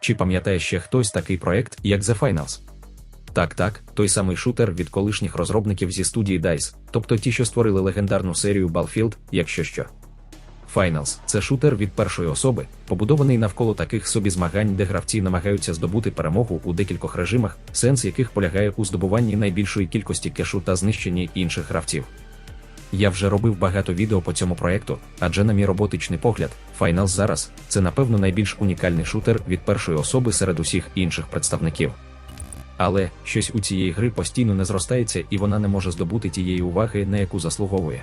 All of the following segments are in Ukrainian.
Чи пам'ятає ще хтось такий проект, як The Finals? Так, так, той самий шутер від колишніх розробників зі студії DICE, тобто ті, що створили легендарну серію Battlefield, якщо що. Finals це шутер від першої особи, побудований навколо таких собі змагань, де гравці намагаються здобути перемогу у декількох режимах, сенс яких полягає у здобуванні найбільшої кількості кешу та знищенні інших гравців. Я вже робив багато відео по цьому проекту, адже на мій роботичний погляд, Finals зараз це напевно найбільш унікальний шутер від першої особи серед усіх інших представників. Але щось у цієї гри постійно не зростається і вона не може здобути тієї уваги, на яку заслуговує.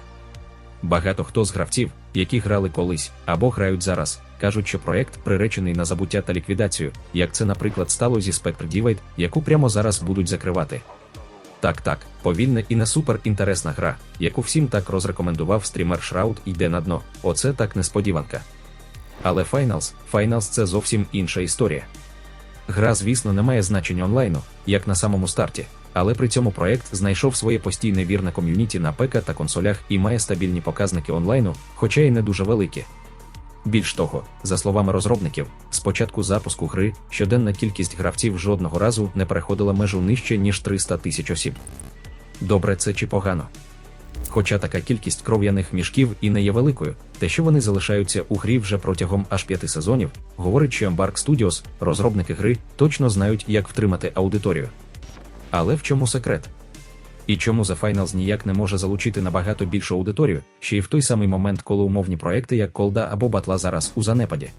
Багато хто з гравців, які грали колись або грають зараз, кажуть, що проект приречений на забуття та ліквідацію, як це, наприклад, стало зі Spectre Divide, яку прямо зараз будуть закривати. Так, так, повільна і не супер інтересна гра, яку всім так розрекомендував стрімер Shroud йде на дно. Оце так несподіванка. Але Finals, Finals це зовсім інша історія. Гра, звісно, не має значення онлайну, як на самому старті, але при цьому проект знайшов своє постійне вірне ком'юніті на ПК та консолях і має стабільні показники онлайну, хоча й не дуже великі. Більш того, за словами розробників, з початку запуску гри щоденна кількість гравців жодного разу не переходила межу нижче, ніж 300 тисяч осіб. Добре це чи погано? Хоча така кількість кров'яних мішків і не є великою, те, що вони залишаються у грі вже протягом аж п'яти сезонів, говорить, що Embark Studios, розробники гри, точно знають, як втримати аудиторію. Але в чому секрет? І чому The Finals ніяк не може залучити набагато більшу аудиторію, ще й в той самий момент, коли умовні проекти як Колда або Батла зараз у занепаді?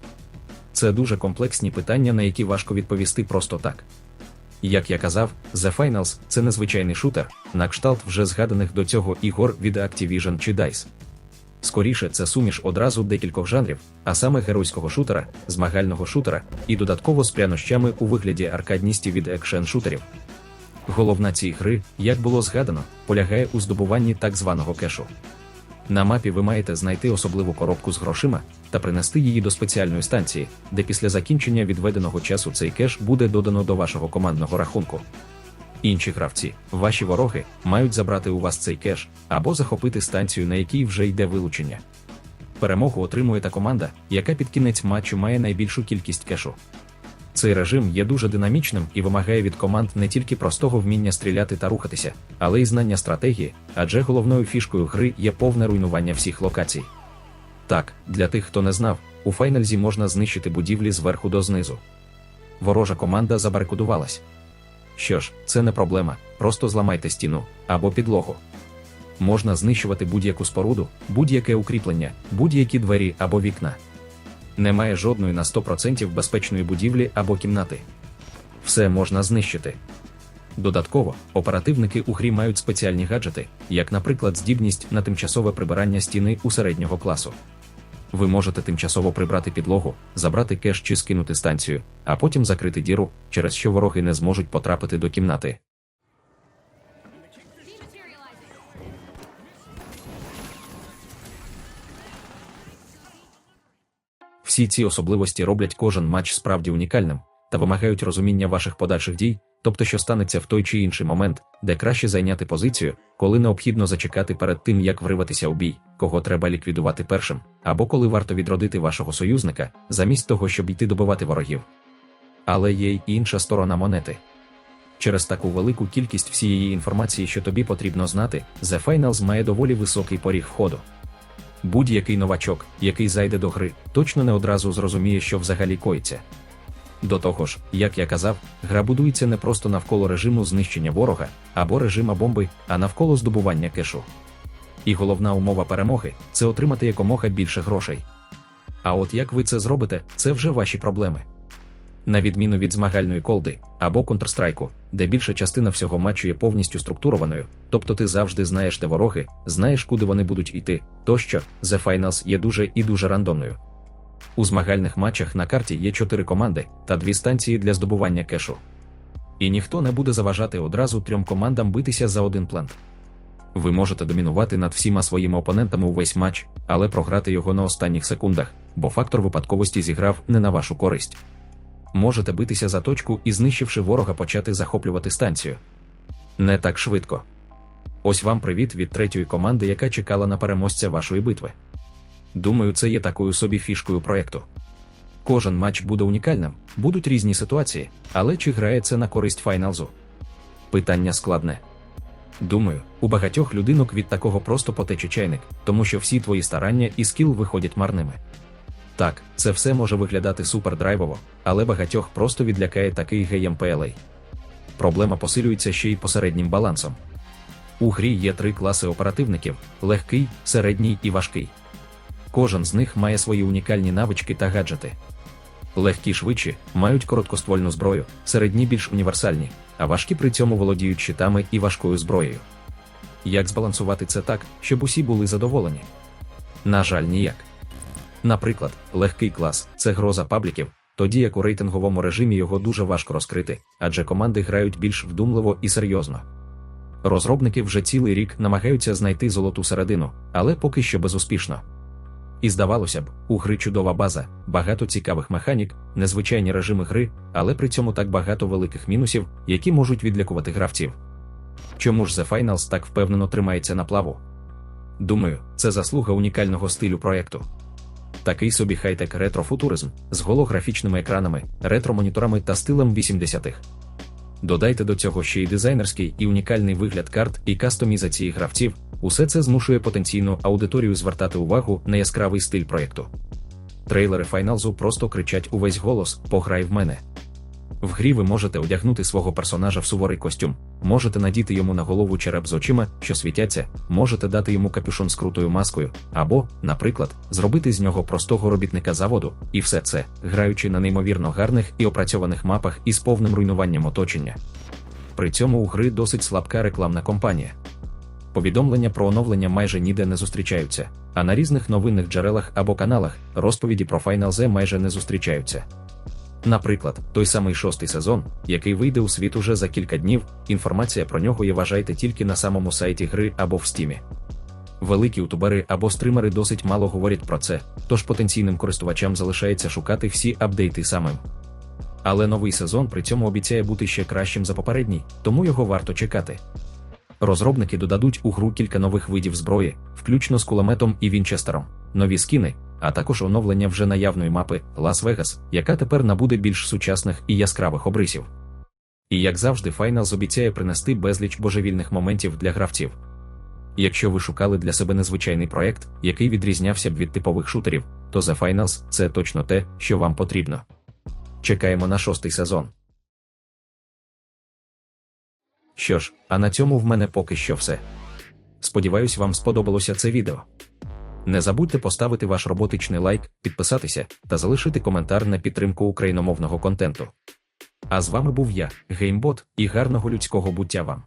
Це дуже комплексні питання, на які важко відповісти просто так. Як я казав, The Finals це незвичайний шутер, на кшталт вже згаданих до цього ігор від Activision чи DICE. Скоріше, це суміш одразу декількох жанрів, а саме геройського шутера, змагального шутера і додатково з прянощами у вигляді аркадністів від екшен шутерів. Головна цієї гри, як було згадано, полягає у здобуванні так званого кешу. На мапі ви маєте знайти особливу коробку з грошима та принести її до спеціальної станції, де після закінчення відведеного часу цей кеш буде додано до вашого командного рахунку. Інші гравці, ваші вороги, мають забрати у вас цей кеш або захопити станцію, на якій вже йде вилучення. Перемогу отримує та команда, яка під кінець матчу має найбільшу кількість кешу. Цей режим є дуже динамічним і вимагає від команд не тільки простого вміння стріляти та рухатися, але й знання стратегії, адже головною фішкою гри є повне руйнування всіх локацій. Так, для тих, хто не знав, у файнальзі можна знищити будівлі зверху до знизу. Ворожа команда забарикудувалась. Що ж, це не проблема, просто зламайте стіну або підлогу. Можна знищувати будь-яку споруду, будь-яке укріплення, будь-які двері або вікна. Немає жодної на 100% безпечної будівлі або кімнати. Все можна знищити. Додатково, оперативники у грі мають спеціальні гаджети, як, наприклад, здібність на тимчасове прибирання стіни у середнього класу. Ви можете тимчасово прибрати підлогу, забрати кеш чи скинути станцію, а потім закрити діру, через що вороги не зможуть потрапити до кімнати. Всі ці особливості роблять кожен матч справді унікальним та вимагають розуміння ваших подальших дій, тобто що станеться в той чи інший момент, де краще зайняти позицію, коли необхідно зачекати перед тим, як вриватися у бій, кого треба ліквідувати першим, або коли варто відродити вашого союзника, замість того, щоб йти добивати ворогів. Але є й інша сторона монети. Через таку велику кількість всієї інформації, що тобі потрібно знати, The Finals має доволі високий поріг входу. Будь-який новачок, який зайде до гри, точно не одразу зрозуміє, що взагалі коїться. До того ж, як я казав, гра будується не просто навколо режиму знищення ворога або режима бомби, а навколо здобування кешу. І головна умова перемоги це отримати якомога більше грошей. А от як ви це зробите, це вже ваші проблеми. На відміну від змагальної колди або Counter-Strike, де більша частина всього матчу є повністю структурованою, тобто ти завжди знаєш, де вороги, знаєш, куди вони будуть йти, тощо The Finals є дуже і дуже рандомною. У змагальних матчах на карті є чотири команди та дві станції для здобування кешу. І ніхто не буде заважати одразу трьом командам битися за один плент. Ви можете домінувати над всіма своїми опонентами увесь матч, але програти його на останніх секундах, бо фактор випадковості зіграв не на вашу користь. Можете битися за точку і, знищивши ворога, почати захоплювати станцію. Не так швидко. Ось вам привіт від третьої команди, яка чекала на переможця вашої битви. Думаю, це є такою собі фішкою проєкту. Кожен матч буде унікальним, будуть різні ситуації, але чи грає це на користь файналзу? Питання складне. Думаю, у багатьох людинок від такого просто потече чайник, тому що всі твої старання і скіл виходять марними. Так, це все може виглядати супердрайвово, але багатьох просто відлякає такий геймплей. Проблема посилюється ще й посереднім балансом. У грі є три класи оперативників: легкий, середній і важкий. Кожен з них має свої унікальні навички та гаджети. Легкі швидші мають короткоствольну зброю, середні більш універсальні, а важкі при цьому володіють щитами і важкою зброєю. Як збалансувати це так, щоб усі були задоволені? На жаль, ніяк. Наприклад, легкий клас це гроза пабліків, тоді як у рейтинговому режимі його дуже важко розкрити, адже команди грають більш вдумливо і серйозно. Розробники вже цілий рік намагаються знайти золоту середину, але поки що безуспішно. І здавалося б, у гри чудова база, багато цікавих механік, незвичайні режими гри, але при цьому так багато великих мінусів, які можуть відлякувати гравців. Чому ж The Finals так впевнено тримається на плаву? Думаю, це заслуга унікального стилю проєкту. Такий собі хай-тек ретро-футуризм з голографічними екранами, ретро-моніторами та стилем 80-х. Додайте до цього ще й дизайнерський і унікальний вигляд карт і кастомізації гравців. Усе це змушує потенційну аудиторію звертати увагу на яскравий стиль проєкту. Трейлери Файналзу просто кричать увесь голос Пограй в мене. В грі ви можете одягнути свого персонажа в суворий костюм, можете надіти йому на голову череп з очима, що світяться, можете дати йому капюшон з крутою маскою, або, наприклад, зробити з нього простого робітника заводу, і все це, граючи на неймовірно гарних і опрацьованих мапах із повним руйнуванням оточення. При цьому у гри досить слабка рекламна кампанія. Повідомлення про оновлення майже ніде не зустрічаються, а на різних новинних джерелах або каналах розповіді про Final Z майже не зустрічаються. Наприклад, той самий шостий сезон, який вийде у світ уже за кілька днів, інформація про нього є вважайте тільки на самому сайті гри або в стімі. Великі ютубери або стримери досить мало говорять про це, тож потенційним користувачам залишається шукати всі апдейти самим. Але новий сезон при цьому обіцяє бути ще кращим за попередній, тому його варто чекати. Розробники додадуть у гру кілька нових видів зброї, включно з кулеметом і Вінчестером, нові скіни, а також оновлення вже наявної мапи Лас-Вегас, яка тепер набуде більш сучасних і яскравих обрисів. І як завжди, Finals обіцяє принести безліч божевільних моментів для гравців. Якщо ви шукали для себе незвичайний проект, який відрізнявся б від типових шутерів, то The Finals – це точно те, що вам потрібно. Чекаємо на шостий сезон. Що ж, а на цьому в мене поки що все. Сподіваюсь, вам сподобалося це відео. Не забудьте поставити ваш роботичний лайк, підписатися та залишити коментар на підтримку україномовного контенту. А з вами був я, Геймбот, і гарного людського буття вам.